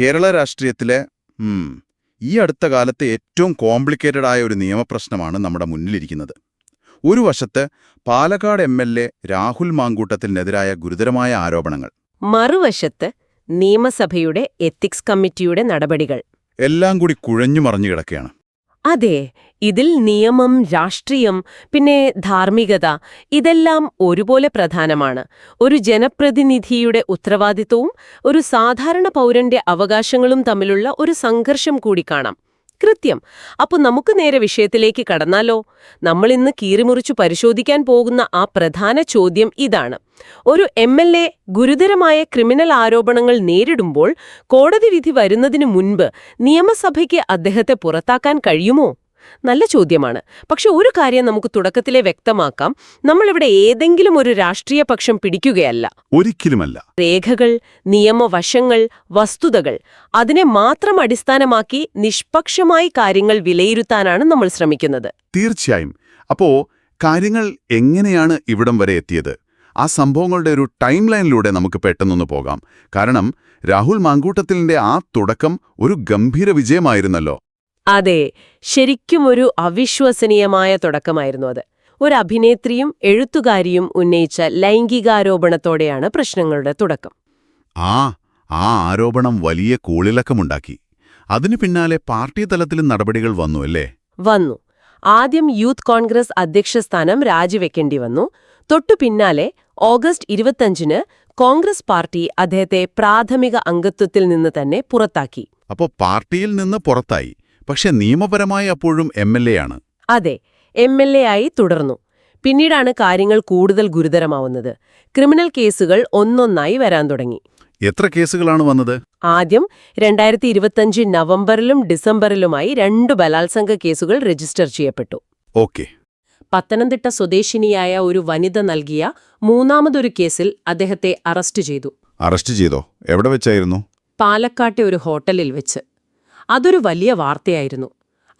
കേരള രാഷ്ട്രീയത്തിലെ ഈ അടുത്ത കാലത്തെ ഏറ്റവും കോംപ്ലിക്കേറ്റഡ് ആയ ഒരു നിയമപ്രശ്നമാണ് നമ്മുടെ മുന്നിലിരിക്കുന്നത്. ഒരു വശത്ത് Palakkad M L A Rahul മാങ്കൂട്ടത്തിനെതിരായ ഗുരുതരമായ ആരോപണങ്ങൾ. മറുവശത്ത് നിയമസഭയുടെ എത്തിക്സ് കമ്മിറ്റിയുടെ നടപടികൾ. എല്ലാം കൂടി കുഴഞ്ഞു മറിഞ്ഞു കിടക്കുകയാണ്. അതെ ഇതിൽ നിയമം രാഷ്ട്രീയം പിന്നെ ധാർമ്മികത ഇതെല്ലാം ഒരുപോലെ പ്രധാനമാണ്. ഒരു ജനപ്രതിനിധിയുടെ ഉത്തരവാദിത്വവും ഒരു സാധാരണ പൗരന്റെ അവകാശങ്ങളും തമ്മിലുള്ള ഒരു സംഘർഷം കൂടി കാണാം. കൃത്യം. അപ്പൊ നമുക്ക് നേരെ വിഷയത്തിലേക്ക് കടന്നാലോ? നമ്മൾ ഇന്ന് കീറിമുറിച്ചു പരിശോധിക്കാൻ പോകുന്ന ആ പ്രധാന ചോദ്യം ഇതാണ്. ഒരു എം എൽ എ ഗുരുതരമായ ക്രിമിനൽ ആരോപണങ്ങൾ നേരിടുമ്പോൾ കോടതി വിധി വരുന്നതിനു മുൻപ് നിയമസഭയ്ക്ക് അദ്ദേഹത്തെ പുറത്താക്കാൻ കഴിയുമോ? നല്ല ചോദ്യമാണ്. പക്ഷെ ഒരു കാര്യം നമുക്ക് തുടക്കത്തിലെ വ്യക്തമാക്കാം. നമ്മളിവിടെ ഏതെങ്കിലും ഒരു രാഷ്ട്രീയ പക്ഷം പിടിക്കുകയല്ല. ഒരിക്കലുമല്ല. രേഖകൾ നിയമവശങ്ങൾ വസ്തുതകൾ അതിനെ മാത്രം അടിസ്ഥാനമാക്കി നിഷ്പക്ഷമായി കാര്യങ്ങൾ വിലയിരുത്താനാണ് നമ്മൾ ശ്രമിക്കുന്നത്. തീർച്ചയായും. അപ്പോ കാര്യങ്ങൾ എങ്ങനെയാണ് ഇവിടം വരെ എത്തിയത്? ആ സംഭവങ്ങളുടെ ഒരു ടൈം ലൈനിലൂടെ നമുക്ക് പെട്ടെന്നൊന്ന് പോകാം. കാരണം രാഹുൽ മാങ്കൂട്ടത്തിലിന്റെ ആ തുടക്കം ഒരു ഗംഭീര വിജയമായിരുന്നല്ലോ. അതെ ശരിക്കും ഒരു അവിശ്വസനീയമായ തുടക്കമായിരുന്നു അത്. ഒരു അഭിനേത്രിയും എഴുത്തുകാരിയും ഉന്നയിച്ച ലൈംഗികാരോപണത്തോടെയാണ് പ്രശ്നങ്ങളുടെ തുടക്കം. ആ ആ ആരോപണം വലിയ കൂളിളക്കമുണ്ടാക്കി അതിനു പിന്നാലെ പാർട്ടി തലത്തിലും നടപടികൾ വന്നു അല്ലേ? വന്നു. ആദ്യം യൂത്ത് കോൺഗ്രസ് അധ്യക്ഷസ്ഥാനം രാജിവെക്കേണ്ടി വന്നു. തൊട്ടു പിന്നാലെ ഓഗസ്റ്റ് ഇരുപത്തഞ്ചിന് കോൺഗ്രസ് പാർട്ടി അദ്ദേഹത്തെ പ്രാഥമിക അംഗത്വത്തിൽ നിന്ന് തന്നെ പുറത്താക്കി. അപ്പോ പാർട്ടിയിൽ നിന്ന് പുറത്തായി. പക്ഷെ നിയമപരമായി അപ്പോഴും എം ആണ്. അതെ എം എൽ എ ആയി തുടർന്നു. പിന്നീടാണ് കാര്യങ്ങൾ കൂടുതൽ ഗുരുതരമാവുന്നത്. ക്രിമിനൽ കേസുകൾ ഒന്നൊന്നായി വരാൻ തുടങ്ങി. എത്ര കേസുകളാണ് വന്നത്? ആദ്യം രണ്ടായിരത്തി ഇരുപത്തഞ്ച് നവംബറിലും ഡിസംബറിലുമായി രണ്ട് ബലാത്സംഗ കേസുകൾ രജിസ്റ്റർ ചെയ്യപ്പെട്ടു. ഓക്കെ. പത്തനംതിട്ട സ്വദേശിനിയായ ഒരു വനിത നൽകിയ മൂന്നാമതൊരു കേസിൽ അദ്ദേഹത്തെ അറസ്റ്റ് ചെയ്തു. അറസ്റ്റ് ചെയ്തോ? എവിടെ വെച്ചായിരുന്നു? പാലക്കാട്ടെ ഒരു ഹോട്ടലിൽ വെച്ച്. അതൊരു വലിയ വാർത്തയായിരുന്നു.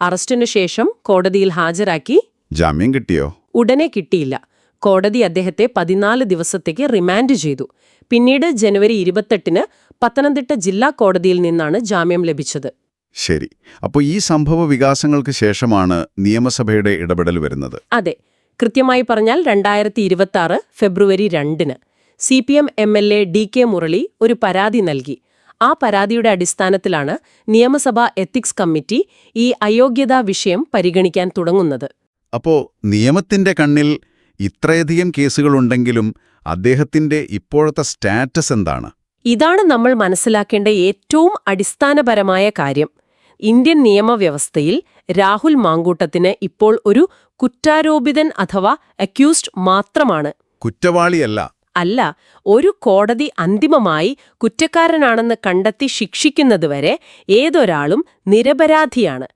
അറസ്റ്റിനു ശേഷം കോടതിയിൽ ഹാജരാക്കി. ജാമ്യം കിട്ടിയോ? ഉടനെ കിട്ടിയില്ല. കോടതി അദ്ദേഹത്തെ പതിനാല് ദിവസത്തേക്ക് റിമാൻഡ് ചെയ്തു. പിന്നീട് ജനുവരി ഇരുപത്തെട്ടിന് പത്തനംതിട്ട ജില്ലാ കോടതിയിൽ നിന്നാണ് ജാമ്യം ലഭിച്ചത്. ശരി. അപ്പോൾ ഈ സംഭവ വികാസങ്ങൾക്ക് ശേഷമാണ് നിയമസഭയുടെ ഇടപെടൽ വരുന്നത്. അതെ. കൃത്യമായി പറഞ്ഞാൽ രണ്ടായിരത്തി ഇരുപത്തി ആറ് ഫെബ്രുവരി രണ്ടിന് C P M M L A D K Murali ഒരു പരാതി നൽകി. ആ പരാതിയുടെ അടിസ്ഥാനത്തിലാണ് നിയമസഭാ എത്തിക്സ് കമ്മിറ്റി ഈ അയോഗ്യതാ വിഷയം പരിഗണിക്കാൻ തുടങ്ങുന്നത്. അപ്പോ നിയമത്തിന്റെ കണ്ണിൽ ഇത്രയധികം കേസുകളുണ്ടെങ്കിലും അദ്ദേഹത്തിന്റെ ഇപ്പോഴത്തെ സ്റ്റാറ്റസ് എന്താണ്? ഇതാണ് നമ്മൾ മനസ്സിലാക്കേണ്ട ഏറ്റവും അടിസ്ഥാനപരമായ കാര്യം. ഇന്ത്യൻ നിയമവ്യവസ്ഥയിൽ രാഹുൽ മാങ്കൂട്ടത്തിന് ഇപ്പോൾ ഒരു കുറ്റാരോപിതൻ അഥവാ അക്യൂസ്ഡ് മാത്രമാണ്. കുറ്റവാളിയല്ല. അല്ല ഒരു കോടതി അന്തിമമായി കുറ്റക്കാരനാണെന്ന് കണ്ടെത്തി ശിക്ഷിക്കുന്നതുവരെ ഏതൊരാളും നിരപരാധിയാണ്.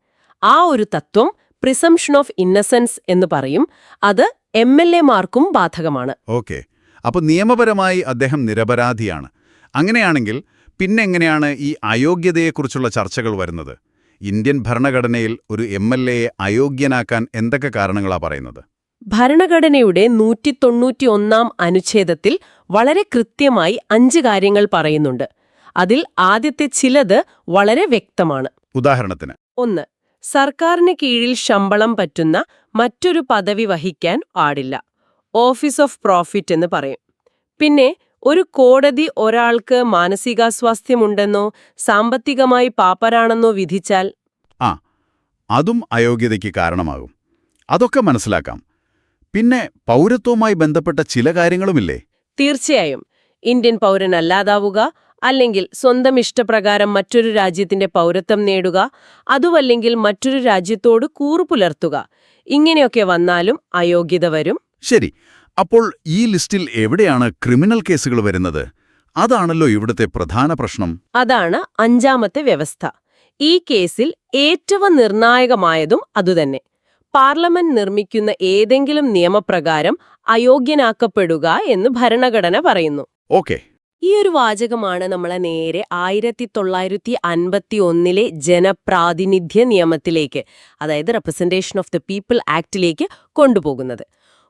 ആ ഒരു തത്വം പ്രിസംഷൻ ഓഫ് ഇന്നസെൻസ് എന്ന് പറയും. അത് എം എൽ എമാർക്കും ബാധകമാണ്. ഓക്കെ. അപ്പോൾ നിയമപരമായി അദ്ദേഹം നിരപരാധിയാണ്. അങ്ങനെയാണെങ്കിൽ പിന്നെങ്ങനെയാണ് ഈ അയോഗ്യതയെക്കുറിച്ചുള്ള ചർച്ചകൾ വരുന്നത്? ഇന്ത്യൻ ഭരണഘടനയിൽ ഒരു എം എൽ എയെ അയോഗ്യനാക്കാൻ എന്തൊക്കെ കാരണങ്ങളാ പറയുന്നത്? ഭരണഘടനയുടെ നൂറ്റി തൊണ്ണൂറ്റിയൊന്നാം അനുച്ഛേദത്തിൽ വളരെ കൃത്യമായി അഞ്ച് കാര്യങ്ങൾ പറയുന്നുണ്ട്. അതിൽ ആദ്യത്തെ ചിലത് വളരെ വ്യക്തമാണ്. ഉദാഹരണത്തിന്. ഒന്ന് സർക്കാരിന് കീഴിൽ ശമ്പളം പറ്റുന്ന മറ്റൊരു പദവി വഹിക്കാൻ പാടില്ല. ഓഫീസ് ഓഫ് പ്രോഫിറ്റ് എന്ന് പറയും. പിന്നെ ഒരു കോടതി ഒരാൾക്ക് മാനസികാസ്വാസ്ഥ്യമുണ്ടെന്നോ സാമ്പത്തികമായി പാപ്പരാണെന്നോ വിധിച്ചാൽ? ആ അതും അയോഗ്യതയ്ക്ക് കാരണമാകും. അതൊക്കെ മനസ്സിലാക്കാം. പിന്നെ പൗരത്വവുമായി ബന്ധപ്പെട്ട ചില കാര്യങ്ങളുമില്ലേ? തീർച്ചയായും. ഇന്ത്യൻ പൗരനല്ലാതാവുക അല്ലെങ്കിൽ സ്വന്തം ഇഷ്ടപ്രകാരം മറ്റൊരു രാജ്യത്തിന്റെ പൗരത്വം നേടുക അതുമല്ലെങ്കിൽ മറ്റൊരു രാജ്യത്തോട് കൂറുപുലർത്തുക. ഇങ്ങനെയൊക്കെ വന്നാലും അയോഗ്യത വരും. ശരി. അപ്പോൾ ഈ ലിസ്റ്റിൽ എവിടെയാണ് ക്രിമിനൽ കേസുകൾ വരുന്നത്? അതാണല്ലോ ഇവിടുത്തെ പ്രധാന പ്രശ്നം. അതാണ് അഞ്ചാമത്തെ വ്യവസ്ഥ. ഈ കേസിൽ ഏറ്റവും നിർണായകമായതും അതുതന്നെ. പാർലമെന്റ് നിർമ്മിക്കുന്ന ഏതെങ്കിലും നിയമപ്രകാരം അയോഗ്യനാക്കപ്പെടുക എന്ന് ഭരണഘടന പറയുന്നു. ഓക്കെ. ഈ ഒരു വാചകമാണ് നമ്മളെ നേരെ ആയിരത്തി തൊള്ളായിരത്തി അൻപത്തി ഒന്നിലെ ജനപ്രാതിനിധ്യ നിയമത്തിലേക്ക് അതായത് റെപ്രസെന്റേഷൻ ഓഫ് ദ പീപ്പിൾ ആക്ടിലേക്ക് കൊണ്ടുപോകുന്നത്.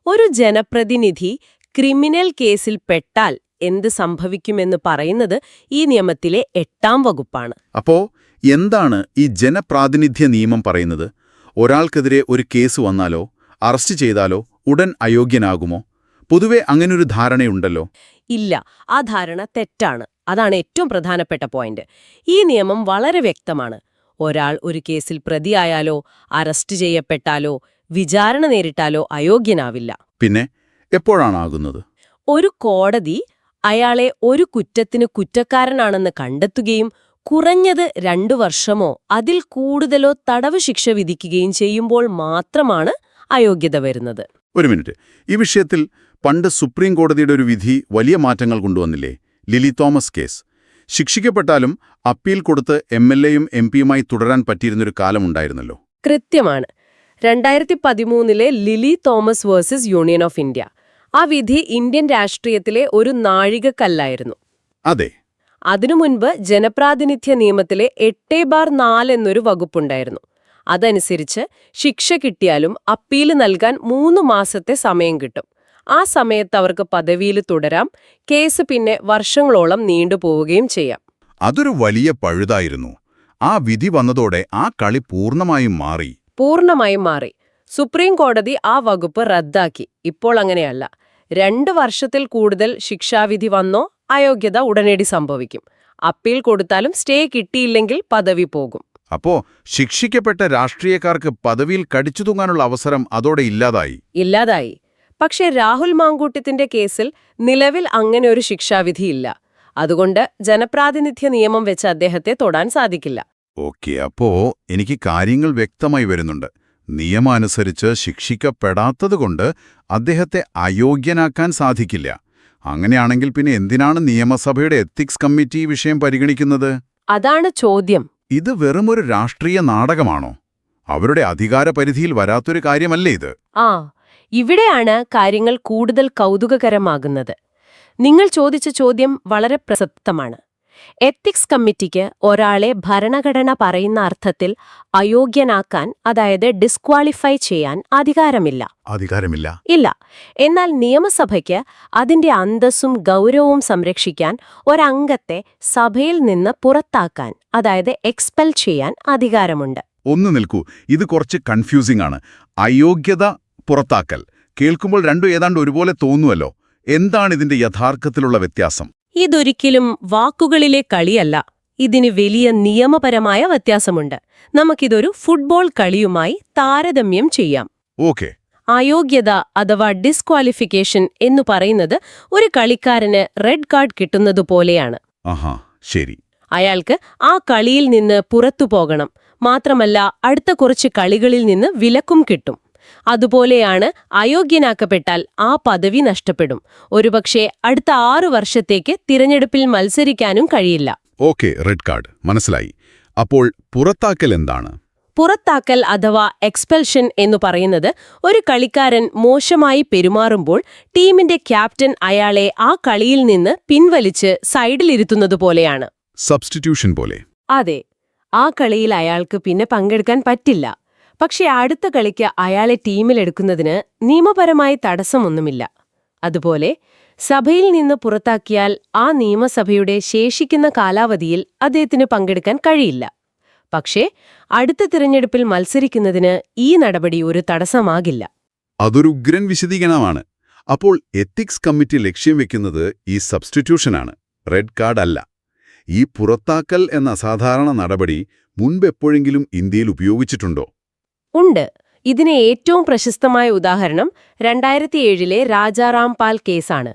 ഒരു ജനപ്രതിനിധി ക്രിമിനൽ കേസിൽ പെട്ടാൽ എന്ത് സംഭവിക്കുമെന്ന് പറയുന്നത് ഈ നിയമത്തിലെ എട്ടാം വകുപ്പാണ്. അപ്പോ എന്താണ് ഈ ജനപ്രാതിനിധ്യ നിയമം പറയുന്നത്? ഒരാൾക്കെതിരെ ഒരു കേസ് വന്നാലോ അറസ്റ്റ് ചെയ്താലോ ഉടൻ അയോഗ്യനാകുമോ? പൊതുവെ അങ്ങനൊരു ധാരണയുണ്ടല്ലോ. ഇല്ല ആ ധാരണ തെറ്റാണ്. അതാണ് ഏറ്റവും പ്രധാനപ്പെട്ട പോയിന്റ്. ഈ നിയമം വളരെ വ്യക്തമാണ്. ഒരാൾ ഒരു കേസിൽ പ്രതിയായാലോ അറസ്റ്റ് ചെയ്യപ്പെട്ടാലോ വിചാരണ നേരിട്ടാലോ അയോഗ്യനാവില്ല. പിന്നെ എപ്പോഴാണാകുന്നത്? ഒരു കോടതി അയാളെ ഒരു കുറ്റത്തിന് കുറ്റക്കാരനാണെന്ന് കണ്ടെത്തുകയും കുറഞ്ഞത് രണ്ടു വർഷമോ അതിൽ കൂടുതലോ തടവ് ശിക്ഷ വിധിക്കുകയും ചെയ്യുമ്പോൾ മാത്രമാണ് അയോഗ്യത വരുന്നത്. ഒരു മിനിറ്റ്. ഈ വിഷയത്തിൽ പണ്ട് സുപ്രീം കോടതിയുടെ ഒരു വിധി വലിയ മാറ്റങ്ങൾ കൊണ്ടുവന്നില്ലേ? ലിലി തോമസ് കേസ്. ശിക്ഷിക്കപ്പെട്ടാലും അപ്പീൽ കൊടുത്ത് എം എൽ എയും എം പിയുമായി തുടരാൻ പറ്റിയിരുന്നൊരു കാലമുണ്ടായിരുന്നല്ലോ. കൃത്യമാണ്. രണ്ടായിരത്തി പതിമൂന്നിലെ Lily Thomas versus Union of India. ആ വിധി ഇന്ത്യൻ രാഷ്ട്രീയത്തിലെ ഒരു നാഴികക്കല്ലായിരുന്നു. അതെ. അതിനു മുൻപ് ജനപ്രാതിനിധ്യ നിയമത്തിലെ എട്ടേ ബാർ നാല് എന്നൊരു വകുപ്പുണ്ടായിരുന്നു. അതനുസരിച്ച് ശിക്ഷ കിട്ടിയാലും അപ്പീൽ നൽകാൻ മൂന്ന് മാസത്തെ സമയം കിട്ടും. ആ സമയത്ത് അവർക്ക് പദവിയിൽ തുടരാം കേസ് പിന്നെ വർഷങ്ങളോളം നീണ്ടുപോവുകയും ചെയ്യാം. അതൊരു വലിയ പഴുതായിരുന്നു. ആ വിധി വന്നതോടെ ആ കളി പൂർണമായും മാറി. പൂർണമായും മാറി. സുപ്രീം കോടതി ആ വകുപ്പ് റദ്ദാക്കി. ഇപ്പോൾ അങ്ങനെയല്ല. രണ്ട് വർഷത്തിൽ കൂടുതൽ ശിക്ഷാവിധി വന്നോ അയോഗ്യത ഉടനടി സംഭവിക്കും. അപ്പീൽ കൊടുത്താലും സ്റ്റേ കിട്ടിയില്ലെങ്കിൽ പദവി പോകും. അപ്പോ ശിക്ഷിക്കപ്പെട്ട രാഷ്ട്രീയക്കാർക്ക് പദവിയിൽ കടിച്ചു തൂങ്ങാനുള്ള അവസരം അതോടെ ഇല്ലാതായി. ഇല്ലാതായി. പക്ഷേ രാഹുൽ മാങ്കൂട്ടത്തിന്റെ കേസിൽ നിലവിൽ അങ്ങനെ ഒരു ശിക്ഷാവിധിയില്ല അതുകൊണ്ട് ജനപ്രാതിനിധ്യ നിയമം വെച്ച് അദ്ദേഹത്തെ തൊടാൻ സാധിക്കില്ല. ഓക്കെ അപ്പോ എനിക്ക് കാര്യങ്ങൾ വ്യക്തമായി വരുന്നുണ്ട്. നിയമാനുസരിച്ച് ശിക്ഷിക്കപ്പെടാത്തതുകൊണ്ട് അദ്ദേഹത്തെ അയോഗ്യനാക്കാൻ സാധിക്കില്ല. അങ്ങനെയാണെങ്കിൽ പിന്നെ എന്തിനാണ് നിയമസഭയുടെ എത്തിക്സ് കമ്മിറ്റി ഈ വിഷയം പരിഗണിക്കുന്നത്? അതാണ് ചോദ്യം. ഇത് വെറും ഒരു രാഷ്ട്രീയ നാടകമാണോ? അവരുടെ അധികാര പരിധിയിൽ വരാത്തൊരു കാര്യമല്ലേ ഇത്? ആ ഇവിടെയാണ് കാര്യങ്ങൾ കൂടുതൽ കൗതുകകരമാകുന്നത്. നിങ്ങൾ ചോദിച്ച ചോദ്യം വളരെ പ്രസക്തമാണ്. എത്തിക്സ് കമ്മിറ്റിക്ക് ഒരാളെ ഭരണഘടന പറയുന്ന അർത്ഥത്തിൽ അയോഗ്യനാക്കാൻ അതായത് ഡിസ്ക്വാളിഫൈ ചെയ്യാൻ അധികാരമില്ല. അധികാരമില്ല. ഇല്ല. എന്നാൽ നിയമസഭയ്ക്ക് അതിന്റെ അന്തസ്സും ഗൗരവവും സംരക്ഷിക്കാൻ ഒരംഗത്തെ സഭയിൽ നിന്ന് പുറത്താക്കാൻ അതായത് എക്സ്പെൽ ചെയ്യാൻ അധികാരമുണ്ട്. ഒന്ന് നിൽക്കൂ. ഇത് കുറച്ച് കൺഫ്യൂസിംഗ് ആണ്. അയോഗ്യത പുറത്താക്കൽ. കേൾക്കുമ്പോൾ രണ്ടും ഏതാണ്ട് ഒരുപോലെ തോന്നുമല്ലോ എന്താണ് ഇതിന്റെ യഥാർത്ഥത്തിലുള്ള വ്യത്യാസം? ഇതൊരിക്കലും വാക്കുകളിലെ കളിയല്ല. ഇതിന് വലിയ നിയമപരമായ വ്യത്യാസമുണ്ട്. നമുക്കിതൊരു ഫുട്ബോൾ കളിയുമായി താരതമ്യം ചെയ്യാം. ഓക്കെ. അയോഗ്യത അഥവാ ഡിസ്ക്വാളിഫിക്കേഷൻ എന്നു പറയുന്നത് ഒരു കളിക്കാരന് റെഡ് കാർഡ് കിട്ടുന്നതുപോലെയാണ് ആഹാ ശരി. അയാൾക്ക് ആ കളിയിൽ നിന്ന് പുറത്തു പോകണം. മാത്രമല്ല അടുത്ത കുറച്ച് കളികളിൽ നിന്ന് വിലക്കും കിട്ടും. അതുപോലെയാണ് അയോഗ്യനാക്കപ്പെട്ടാൽ ആ പദവി നഷ്ടപ്പെടും. ഒരുപക്ഷെ അടുത്ത ആറു വർഷത്തേക്ക് തിരഞ്ഞെടുപ്പിൽ മത്സരിക്കാനും കഴിയില്ല. Okay red card. മനസ്സിലായി. അപ്പോൾ പുറത്താക്കൽ എന്താണ്? പുറത്താക്കൽ അഥവാ എക്സ്പെൽഷൻ എന്നു പറയുന്നത് ഒരു കളിക്കാരൻ മോശമായി പെരുമാറുമ്പോൾ ടീമിന്റെ ക്യാപ്റ്റൻ അയാളെ ആ കളിയിൽ നിന്ന് പിൻവലിച്ച് സൈഡിലിരുത്തുന്നതുപോലെയാണ് സബ്സ്റ്റിറ്റ്യൂഷൻ പോലെ. അതെ ആ കളിയിൽ അയാൾക്ക് പിന്നെ പങ്കെടുക്കാൻ പറ്റില്ല. പക്ഷെ അടുത്ത കളിക്ക് അയാളെ ടീമിലെടുക്കുന്നതിന് നിയമപരമായി തടസ്സമൊന്നുമില്ല. അതുപോലെ സഭയിൽ നിന്ന് പുറത്താക്കിയാൽ ആ നിയമസഭയുടെ ശേഷിക്കുന്ന കാലാവധിയിൽ അദ്ദേഹത്തിന് പങ്കെടുക്കാൻ കഴിയില്ല. പക്ഷേ അടുത്ത തിരഞ്ഞെടുപ്പിൽ മത്സരിക്കുന്നതിന് ഈ നടപടി ഒരു തടസ്സമാകില്ല. അതൊരു ഉഗ്രൻ വിശദീകരണമാണ്. അപ്പോൾ എത്തിക്സ് കമ്മിറ്റി ലക്ഷ്യം വെക്കുന്നത് ഈ സബ്സ്റ്റിറ്റ്യൂഷനാണ് റെഡ് കാർഡ് അല്ല. ഈ പുറത്താക്കൽ എന്ന അസാധാരണ നടപടി മുൻപെപ്പോഴെങ്കിലും ഇന്ത്യയിൽ ഉപയോഗിച്ചിട്ടുണ്ടോ? ഉണ്ട്. ഇതിന് ഏറ്റവും പ്രശസ്തമായ ഉദാഹരണം രണ്ടായിരത്തിയേഴിലെ രാജാറാം പാൽ കേസാണ്.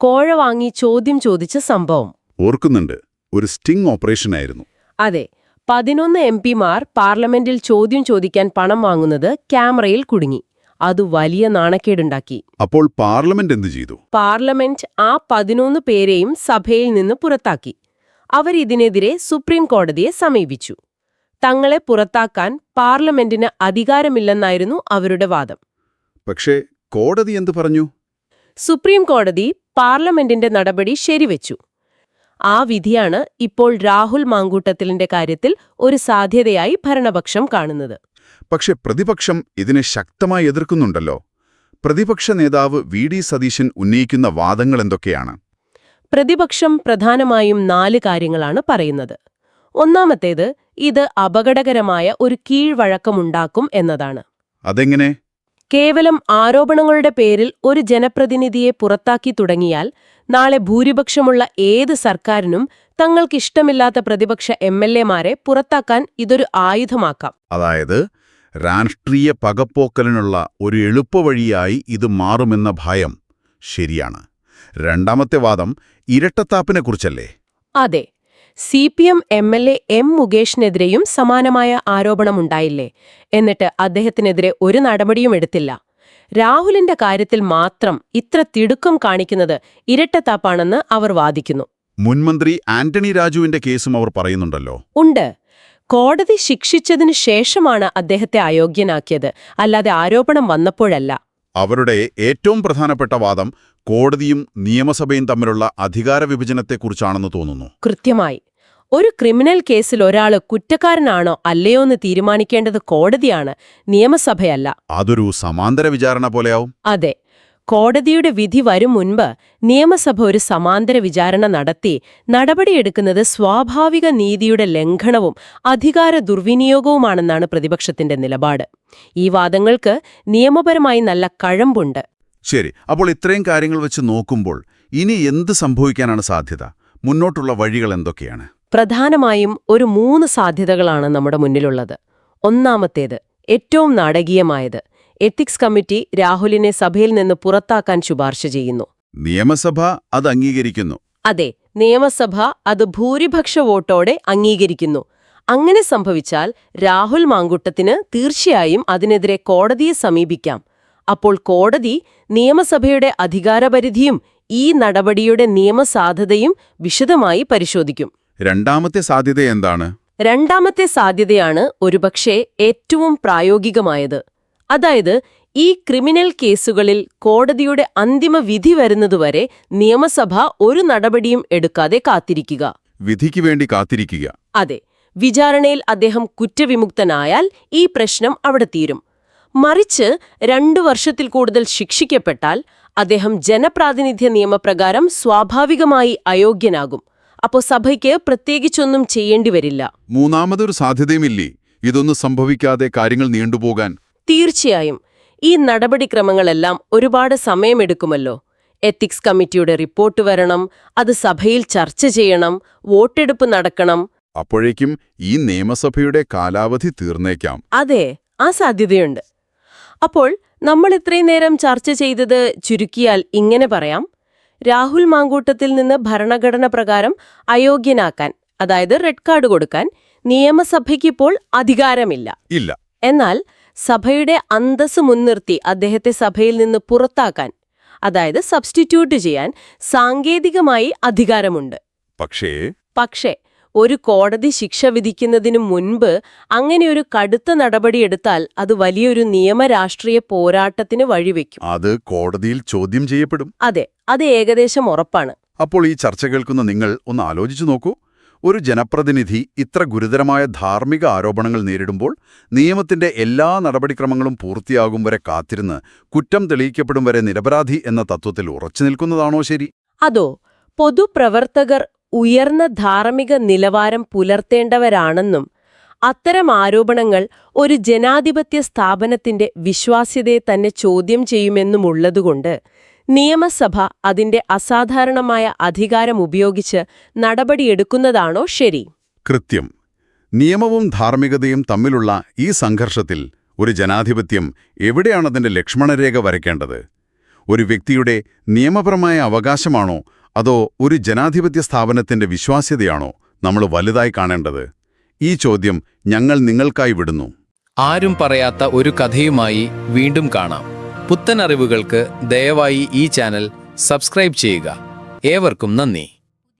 കോഴ വാങ്ങി ചോദ്യം ചോദിച്ച സംഭവം. ഓർക്കുന്നുണ്ട്. ഒരു സ്റ്റിംഗ് ഓപ്പറേഷനായിരുന്നു അതെ. പതിനൊന്ന് എം പിമാർ പാർലമെന്റിൽ ചോദ്യം ചോദിക്കാൻ പണം വാങ്ങുന്നത് ക്യാമറയിൽ കുടുങ്ങി. അത് വലിയ നാണക്കേടുണ്ടാക്കി. അപ്പോൾ പാർലമെന്റ് എന്ത് ചെയ്തു? പാർലമെന്റ് ആ പതിനൊന്ന് പേരെയും സഭയിൽ നിന്ന് പുറത്താക്കി. അവരിതിനെതിരെ സുപ്രീം കോടതിയെ സമീപിച്ചു. തങ്ങളെ പുറത്താക്കാൻ പാർലമെന്റിന് അധികാരമില്ലെന്നായിരുന്നു അവരുടെ വാദം. പക്ഷേ കോടതി എന്തു പറഞ്ഞു? സുപ്രീം കോടതി പാർലമെന്റിന്റെ നടപടി ശരിവെച്ചു. ആ വിധിയാണ് ഇപ്പോൾ രാഹുൽ മാങ്കൂട്ടത്തിലിന്റെ കാര്യത്തിൽ ഒരു സാധ്യതയായി ഭരണപക്ഷം കാണുന്നത്. പക്ഷെ പ്രതിപക്ഷം ഇതിനെ ശക്തമായി എതിർക്കുന്നുണ്ടല്ലോ. പ്രതിപക്ഷ നേതാവ് വി. ഡി. സതീശൻ ഉന്നയിക്കുന്ന വാദങ്ങൾ എന്തൊക്കെയാണ്? പ്രതിപക്ഷം പ്രധാനമായും നാല് കാര്യങ്ങളാണ് പറയുന്നത്. ഒന്നാമത്തേത് ഇത് അപകടകരമായ ഒരു കീഴ്വഴക്കമുണ്ടാക്കും എന്നതാണ്. അതെങ്ങനെ? കേവലം ആരോപണങ്ങളുടെ പേരിൽ ഒരു ജനപ്രതിനിധിയെ പുറത്താക്കി തുടങ്ങിയാൽ നാളെ ഭൂരിപക്ഷമുള്ള ഏത് സർക്കാരിനും തങ്ങൾക്കിഷ്ടമില്ലാത്ത പ്രതിപക്ഷ എം എൽ എമാരെ പുറത്താക്കാൻ ഇതൊരു ആയുധമാക്കാം. അതായത് രാഷ്ട്രീയ പകപ്പോക്കലിനുള്ള ഒരു എളുപ്പവഴിയായി ഇത് മാറുമെന്ന ഭയം ശരിയാണ്. രണ്ടാമത്തെ വാദം ഇരട്ടത്താപ്പിനെക്കുറിച്ചല്ലേ അതെ. C P M M L A M മുകേഷിനെതിരെയും സമാനമായ ആരോപണമുണ്ടായില്ലേ? എന്നിട്ട് അദ്ദേഹത്തിനെതിരെ ഒരു നടപടിയും എടുത്തില്ല. രാഹുലിന്റെ കാര്യത്തിൽ മാത്രം ഇത്ര തിടുക്കം കാണിക്കുന്നത് ഇരട്ടത്താപ്പാണെന്ന് അവർ വാദിക്കുന്നു. മുൻമന്ത്രി ആന്റണി രാജുവിന്റെ കേസും അവർ പറയുന്നുണ്ടല്ലോ. ഉണ്ട്. കോടതി ശിക്ഷിച്ചതിനു ശേഷമാണ് അദ്ദേഹത്തെ അയോഗ്യനാക്കിയത്. അല്ലാതെ ആരോപണം വന്നപ്പോഴല്ല. അവരുടെ ഏറ്റവും പ്രധാനപ്പെട്ട വാദം കോടതിയും നിയമസഭയും തമ്മിലുള്ള അധികാര വിഭജനത്തെക്കുറിച്ചാണെന്ന് തോന്നുന്നു. കൃത്യമായി. ഒരു ക്രിമിനൽ കേസിൽ ഒരാൾ കുറ്റക്കാരനാണോ അല്ലയോ എന്ന് തീരുമാനിക്കേണ്ടത് കോടതിയാണ് നിയമസഭയല്ല. അതൊരു സമാന്തര വിചാരണ പോലെയാവും. അതെ. കോടതിയുടെ വിധി വരും മുൻപ് നിയമസഭ ഒരു സമാന്തര വിചാരണ നടത്തി നടപടിയെടുക്കുന്നത് സ്വാഭാവിക നീതിയുടെ ലംഘനവും അധികാര ദുർവിനിയോഗവുമാണെന്നാണ് പ്രതിപക്ഷത്തിന്റെ നിലപാട്. ഈ വാദങ്ങൾക്ക് നിയമപരമായി നല്ല കഴമ്പുണ്ട്. ശരി അപ്പോൾ ഇത്രയും കാര്യങ്ങൾ വെച്ച് നോക്കുമ്പോൾ ഇനി എന്ത് സംഭവിക്കാനാണ് സാധ്യത? മുന്നോട്ടുള്ള വഴികൾ എന്തൊക്കെയാണ്? പ്രധാനമായും ഒരു മൂന്ന് സാധ്യതകളാണ് നമ്മുടെ മുന്നിലുള്ളത്. ഒന്നാമത്തേത് ഏറ്റവും നാടകീയമായത് എത്തിക്സ് കമ്മിറ്റി രാഹുലിനെ സഭയിൽ നിന്ന് പുറത്താക്കാൻ ശുപാർശ ചെയ്യുന്നു. നിയമസഭ അത് അംഗീകരിക്കുന്നു. അതെ നിയമസഭ അത് ഭൂരിപക്ഷ വോട്ടോടെ അംഗീകരിക്കുന്നു. അങ്ങനെ സംഭവിച്ചാൽ രാഹുൽ മാങ്കുട്ടത്തിന് തീർച്ചയായും അതിനെതിരെ കോടതിയെ സമീപിക്കാം. അപ്പോൾ കോടതി നിയമസഭയുടെ അധികാരപരിധിയും ഈ നടപടിയുടെ നിയമസാധുതയും വിശദമായി പരിശോധിക്കും. രണ്ടാമത്തെ സാധ്യത എന്താണ്? രണ്ടാമത്തെ സാധ്യതയാണ് ഒരുപക്ഷെ ഏറ്റവും പ്രായോഗികമായത്. അതായത് ഈ ക്രിമിനൽ കേസുകളിൽ കോടതിയുടെ അന്തിമ വിധി വരുന്നതുവരെ നിയമസഭ ഒരു നടപടിയും എടുക്കാതെ കാത്തിരിക്കുക. വിധിക്ക് വേണ്ടി കാത്തിരിക്കുക. അതെ വിചാരണയിൽ അദ്ദേഹം കുറ്റവിമുക്തനായാൽ ഈ പ്രശ്നം അവിടെ തീരും. മറിച്ച് രണ്ടു വർഷത്തിൽ കൂടുതൽ ശിക്ഷിക്കപ്പെട്ടാൽ അദ്ദേഹം ജനപ്രാതിനിധ്യ നിയമപ്രകാരം സ്വാഭാവികമായി അയോഗ്യനാകും. അപ്പോൾ സഭയ്ക്ക് പ്രത്യേകിച്ചൊന്നും ചെയ്യേണ്ടി വരില്ല. മൂന്നാമതൊരു സാധ്യതയുമില്ലേ? ഇതൊന്നും സംഭവിക്കാതെ കാര്യങ്ങൾ നീണ്ടുപോകാൻ. തീർച്ചയായും. ഈ നടപടിക്രമങ്ങളെല്ലാം ഒരുപാട് സമയമെടുക്കുമല്ലോ. എത്തിക്സ് കമ്മിറ്റിയുടെ റിപ്പോർട്ട് വരണം അത് സഭയിൽ ചർച്ച ചെയ്യണം വോട്ടെടുപ്പ് നടക്കണം. അപ്പോഴേക്കും ഈ നിയമസഭയുടെ കാലാവധി തീർന്നേക്കാം. അതെ ആ സാധ്യതയുണ്ട്. അപ്പോൾ നമ്മൾ ഇത്രയും നേരം ചർച്ച ചെയ്തത് ചുരുക്കിയാൽ ഇങ്ങനെ പറയാം. രാഹുൽ മാങ്കൂട്ടത്തിൽ നിന്ന് ഭരണഘടന പ്രകാരം അയോഗ്യനാക്കാൻ അതായത് റെഡ് കാർഡ് കൊടുക്കാൻ നിയമസഭയ്ക്കിപ്പോൾ അധികാരമില്ല. ഇല്ല. എന്നാൽ സഭയുടെ അന്തസ് മുൻനിർത്തി അദ്ദേഹത്തെ സഭയിൽ നിന്ന് പുറത്താക്കാൻ അതായത് സബ്സ്റ്റിറ്റ്യൂട്ട് ചെയ്യാൻ സാങ്കേതികമായി അധികാരമുണ്ട്. പക്ഷേ പക്ഷേ ഒരു കോടതി ശിക്ഷ വിധിക്കുന്നതിനു മുൻപ് അങ്ങനെ ഒരു കടുത്ത നടപടിയെടുത്താൽ അത് വലിയൊരു നിയമരാഷ്ട്രീയ പോരാട്ടത്തിന് വഴിവെക്കും. അത് കോടതിയിൽ ചോദ്യം ചെയ്യപ്പെടും. അതെ അത് ഏകദേശം ഉറപ്പാണ്. അപ്പോൾ ഈ ചർച്ച കേൾക്കുന്ന നിങ്ങൾ ഒന്ന് ആലോചിച്ചു നോക്കൂ. ഒരു ജനപ്രതിനിധി ഇത്ര ഗുരുതരമായ ധാർമ്മിക ആരോപണങ്ങൾ നേരിടുമ്പോൾ നിയമത്തിന്റെ എല്ലാ നടപടിക്രമങ്ങളും പൂർത്തിയാകും വരെ കാത്തിരുന്ന് കുറ്റം തെളിയിക്കപ്പെടും വരെ നിരപരാധി എന്ന തത്വത്തിൽ ഉറച്ചു നിൽക്കുന്നതാണോ ശരി? അതോ പൊതുപ്രവർത്തകർ ഉയർന്ന ധാർമ്മിക നിലവാരം പുലർത്തേണ്ടവരാണെന്നും അത്തരം ആരോപണങ്ങൾ ഒരു ജനാധിപത്യ സ്ഥാപനത്തിന്റെ വിശ്വാസ്യതയെ തന്നെ ചോദ്യം ചെയ്യുമെന്നുമുള്ളതുകൊണ്ട് നിയമസഭ അതിന്റെ അസാധാരണമായ അധികാരം ഉപയോഗിച്ച് നടപടിയെടുക്കുന്നതാണോ ശരി? കൃത്യം. നിയമവും ധാർമ്മികതയും തമ്മിലുള്ള ഈ സംഘർഷത്തിൽ ഒരു ജനാധിപത്യം എവിടെയാണതിന്റെ ലക്ഷ്മണരേഖ വരയ്ക്കേണ്ടത്? ഒരു വ്യക്തിയുടെ നിയമപരമായ അവകാശമാണോ അതോ ഒരു ജനാധിപത്യ സ്ഥാപനത്തിന്റെ വിശ്വാസ്യതയാണോ നമ്മൾ വലുതായി കാണേണ്ടത്? ഈ ചോദ്യം ഞങ്ങൾ നിങ്ങൾക്കായി വിടുന്നു. ആരും പറയാത്ത ഒരു കഥയുമായി വീണ്ടും കാണാം. പുത്തൻ അറിവുകൾക്ക് ദയവായി ഈ ചാനൽ സബ്സ്ക്രൈബ് ചെയ്യുക. ഏവർക്കും നന്ദി.